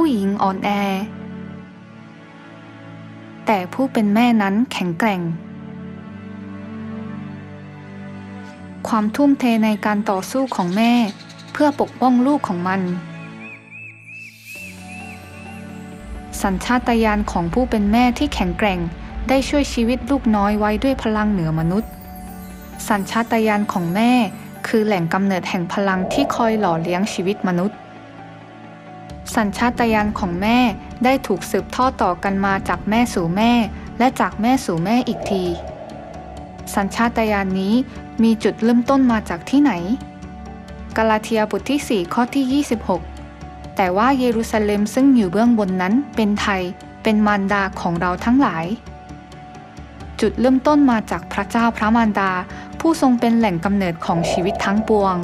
ผู้หญิงอ่อนแอ แต่ผู้เป็นแม่นั้นแข็งแกร่ง ความทุ่มเทในการต่อสู้ของแม่เพื่อปกป้องลูกของมัน สัญชาตญาณของผู้เป็นแม่ที่แข็งแกร่งได้ช่วยชีวิตลูกน้อยไว้ด้วยพลังเหนือมนุษย์ สัญชาตญาณของแม่คือแหล่งกำเนิดแห่งพลังที่คอยหล่อเลี้ยงชีวิตมนุษย์ สัญชาตญาณของแม่ได้ถูกสืบทอดต่อกันมาจากแม่สู่แม่ และจากแม่สู่แม่อีกที สัญชาตญาณนี้มีจุดเริ่มต้นมาจากที่ไหน กาลาเทียบทที่ 4 ข้อที่ 26 แต่ว่าเยรูซาเล็มซึ่งอยู่เบื้องบนนั้นเป็นไทยเป็นมารดาของเราทั้งหลาย จุดเริ่มต้นมาจากพระเจ้าพระมารดา ผู้ทรงเป็นแหล่งกำเนิดของชีวิตทั้งปวง